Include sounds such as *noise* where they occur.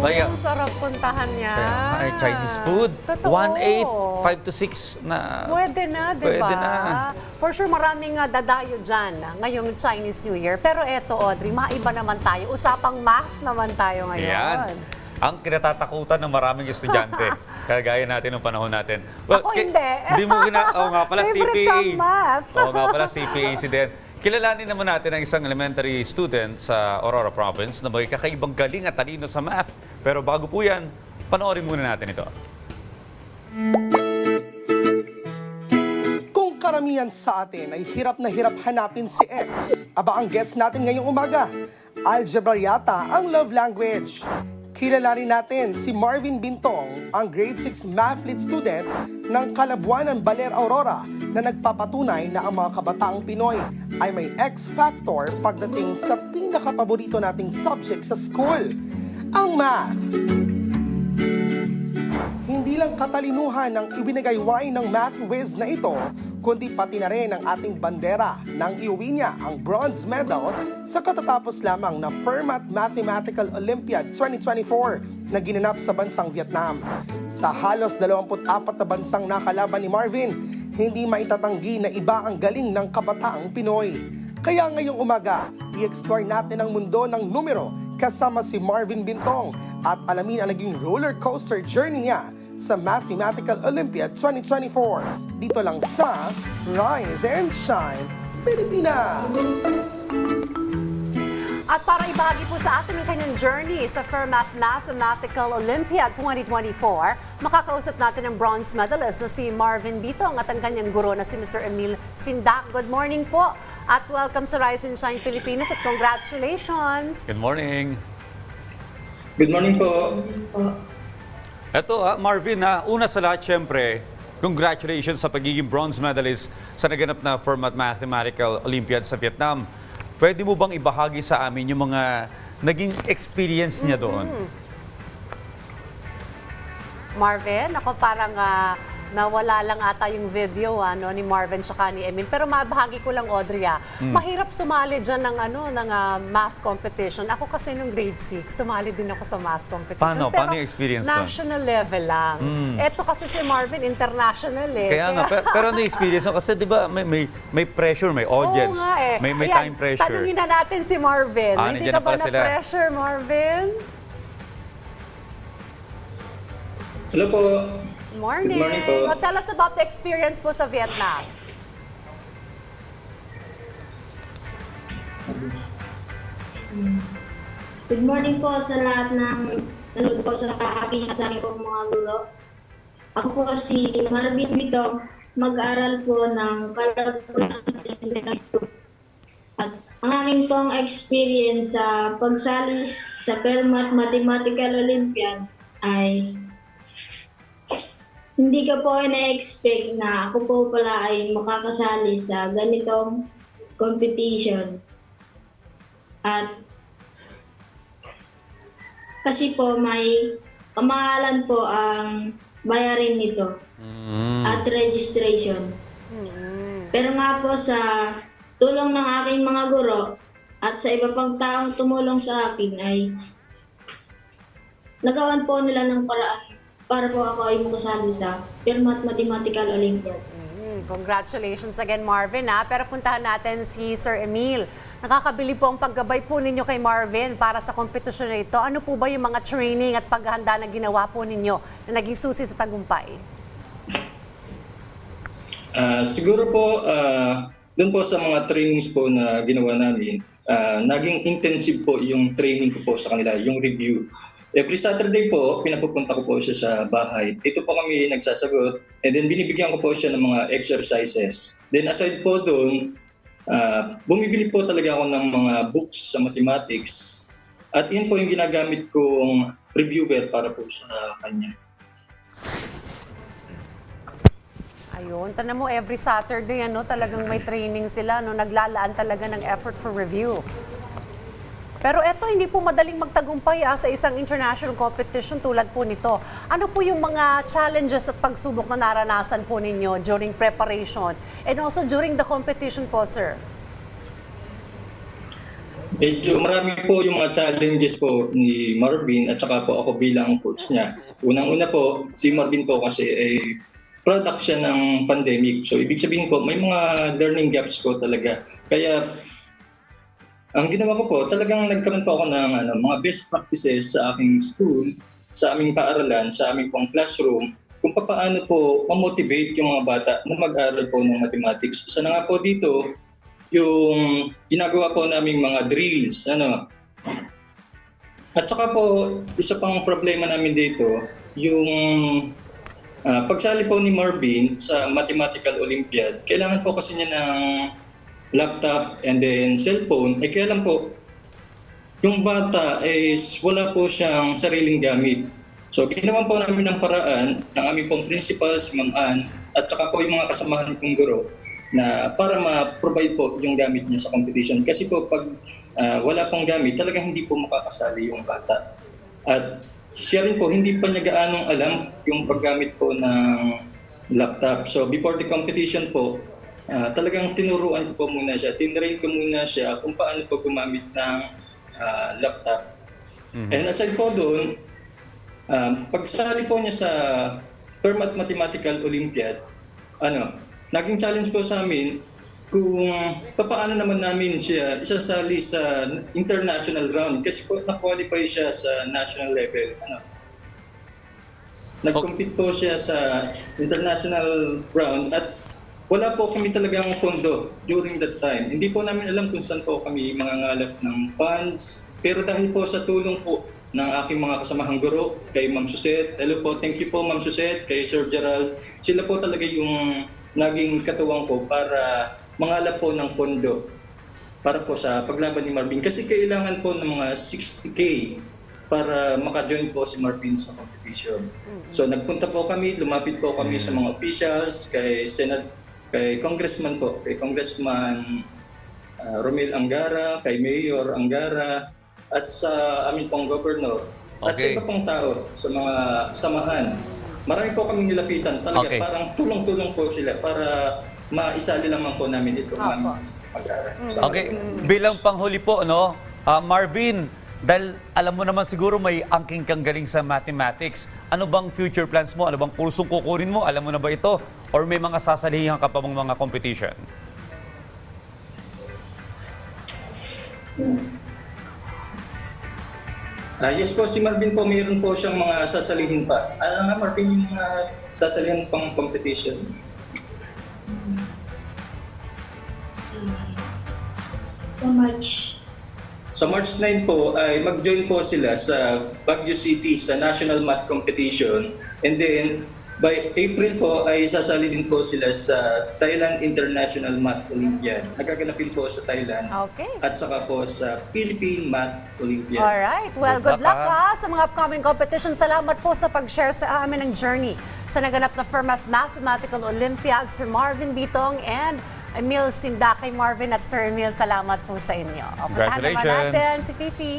Kaya- ang sarap puntahan. Kaya nga, eh, Chinese food. Totoo. 1.8, 5 to 6 na. Pwede na, di ba? Pwede na. For sure, maraming uh, dadayo dyan ah, ngayong Chinese New Year. Pero eto, Audrey, maiba naman tayo. Usapang math naman tayo ngayon. Yan. Ang kinatatakutan ng maraming estudyante. *laughs* Kagaya natin nung panahon natin. Ako ki- hindi. Hindi mo gina... *laughs* Oo nga pala, CPA. Oo nga pala, CPA si Den. Kilalanin naman natin ang isang elementary student sa Aurora Province na may kakaibang galing at talino sa math. Pero bago po yan, panoorin muna natin ito. Kung karamihan sa atin ay hirap na hirap hanapin si X, aba ang guest natin ngayong umaga, algebra yata ang love language. Kilala rin natin si Marvin Bintong, ang grade 6 math lit student ng Kalabuanan Baler Aurora na nagpapatunay na ang mga kabataang Pinoy ay may X factor pagdating sa pinakapaborito nating subject sa school, ang math. Hindi lang katalinuhan ang ibinigay-wine ng math whiz na ito, kundi pati na rin ang ating bandera nang iuwi niya ang bronze medal sa katatapos lamang na Fermat Mathematical Olympiad 2024 na ginanap sa bansang Vietnam. Sa halos 24 na bansang nakalaban ni Marvin, hindi maitatanggi na iba ang galing ng kabataang Pinoy. Kaya ngayong umaga, i-explore natin ang mundo ng numero kasama si Marvin Bintong at alamin ang naging roller coaster journey niya sa Mathematical Olympiad 2024. Dito lang sa Rise and Shine, Pilipinas! At para ibahagi po sa atin ang kanyang journey sa Fermat Mathematical Olympiad 2024, makakausap natin ang bronze medalist na si Marvin Bitong at ang kanyang guro na si Mr. Emil Sindak. Good morning po at welcome sa Rise and Shine Pilipinas at congratulations! Good morning. Good morning po. Ito, ah, Marvin, ha, una sa lahat, syempre, congratulations sa pagiging bronze medalist sa naganap na Fermat Mathematical Olympiad sa Vietnam. Pwede mo bang ibahagi sa amin yung mga naging experience niya doon? Marvin, ako parang ah, nawala lang ata yung video ano, ni Marvin tsaka ni Emil. Pero mabahagi ko lang, Audrey, ah, Hmm. mahirap sumali dyan ng, ano, ng ah, math competition. Ako kasi nung grade 6, sumali din ako sa math competition. Paano? Pero Paano yung experience doon? National level lang. Eto kasi si Marvin, international eh. Kaya nga, pero, pero ano yung experience mo? Kasi di ba may, may, may pressure, may audience, Oo nga eh. may, may Ayan, time pressure. Tanungin na natin si Marvin. Ah, Hindi ka na ba na-pressure, Marvin? Hello po. Morning. Good morning po. Well, tell us about the experience po sa Vietnam. Good morning po sa lahat ng nanood po sa aking at sa aking po mga guro. Ako po si Marvin Bitong, mag-aaral po ng High School. At ang aking pong experience sa pagsali sa Fermat Mathematical Olympiad ay hindi ko po na-expect na ako po pala ay makakasali sa ganitong competition. At kasi po may kamahalan po ang bayarin nito Mm. at registration. Pero nga po sa tulong ng aking mga guro at sa iba pang taong tumulong sa akin ay nagawan po nila ng paraan para po ako ay makasali sa Fermat Mathematical Olympiad. Mm, congratulations again, Marvin. Ha? Pero puntahan natin si Sir Emil. Nakakabili po ang paggabay po ninyo kay Marvin para sa kompetisyon na ito. Ano po ba yung mga training at paghahanda na ginawa po ninyo na naging susi sa tagumpay? Ah, siguro po, ah, doon po sa mga trainings po na ginawa namin, ah, naging intensive po yung training ko po sa kanila, yung review. Every Saturday po, pinapupunta ko po siya sa bahay. Dito po kami nagsasagot and then binibigyan ko po siya ng mga exercises. Then aside po doon, ah, bumibili po talaga ako ng mga books sa mathematics at yun po yung ginagamit kong reviewer para po sa kanya. Ayun, tanong mo every Saturday ano, talagang may training sila, no, naglalaan talaga ng effort for review. Pero eto, hindi po madaling magtagumpay ah, sa isang international competition tulad po nito. Ano po yung mga challenges at pagsubok na naranasan po ninyo during preparation and also during the competition po, sir? Medyo marami po yung mga challenges po ni Marvin at saka po ako bilang coach niya. Unang-una po, si Marvin po kasi ay product siya ng pandemic. So ibig sabihin po, may mga learning gaps po talaga. Kaya ang ginawa ko po, talagang nagkaroon po ako ng ano, mga best practices sa aking school, sa aming paaralan, sa aming pong classroom, kung paano po ma-motivate yung mga bata na mag-aral po ng mathematics. Isa na nga po dito, yung ginagawa po naming mga drills, ano. At saka po, isa pang problema namin dito, yung ah, pagsali po ni Marvin sa Mathematical Olympiad, kailangan po kasi niya ng laptop and then cellphone, eh kaya lang po, yung bata is wala po siyang sariling gamit. So ginawan po namin ng paraan ng aming pong principal, si Ma'am Ann, at saka po yung mga kasamahan kong guro na para ma-provide po yung gamit niya sa competition. Kasi po pag ah, wala pong gamit, talagang hindi po makakasali yung bata. At siya rin po, hindi pa niya gaanong alam yung paggamit po ng laptop. So before the competition po, ah, talagang tinuruan ko po muna siya, tinrain ko muna siya kung paano po gumamit ng ah, laptop. And aside po doon, um, pagsali po niya sa Fermat Mathematical Olympiad, ano, naging challenge po sa amin kung paano naman namin siya isasali sa international round kasi po na-qualify siya sa national level. Ano, Nag-compete po siya sa international round at wala po kami talagang pondo during that time. Hindi po namin alam kung saan po kami mangangalap ng funds. Pero dahil po sa tulong po ng aking mga kasamahang guro, kay Ma'am Susette, hello po, thank you po Ma'am Susette, kay Sir Gerald, sila po talaga yung naging katuwang ko para mangalap po ng pondo para po sa paglaban ni Marvin. Kasi kailangan po ng mga 60K para maka-join po si Marvin sa competition. So nagpunta po kami, lumapit po kami sa mga officials, kay Senate, kay Congressman po, kay Congressman uh, Romel Angara, kay Mayor Angara, at sa amin pong governor, at sa Okay. iba pong tao, sa mga samahan. Marami po kaming nilapitan. Talaga Okay. parang tulong-tulong po sila para maisali lamang po namin ito ma'am mag-aaral. So, Okay, bilang panghuli po, no, ah, Marvin, dahil alam mo naman siguro may angking kang galing sa mathematics, ano bang future plans mo? Ano bang kursong kukunin mo? Alam mo na ba ito? Or may mga sasalihan ka pa mga competition? Ah, yes po, si Marvin po, mayroon po siyang mga sasalihin pa. Ano nga Marvin yung mga sasalihin pang competition? Sa March. Sa March 9 po ay mag-join po sila sa Baguio City sa National Math Competition. And then by April po ay sasali din po sila sa Thailand International Math Olympiad. Nagaganapin po sa Thailand. Okay. At saka po sa Philippine Math Olympiad. Alright. Well, Good good luck luck, ha sa mga upcoming competition. Salamat po sa pag-share sa amin ng journey sa naganap na Fermat Mathematical Olympiad, Sir Marvin Bitong and Emil Sindakay Marvin at Sir Emil, salamat po sa inyo. O, puntahan naman Congratulations. natin si Fifi.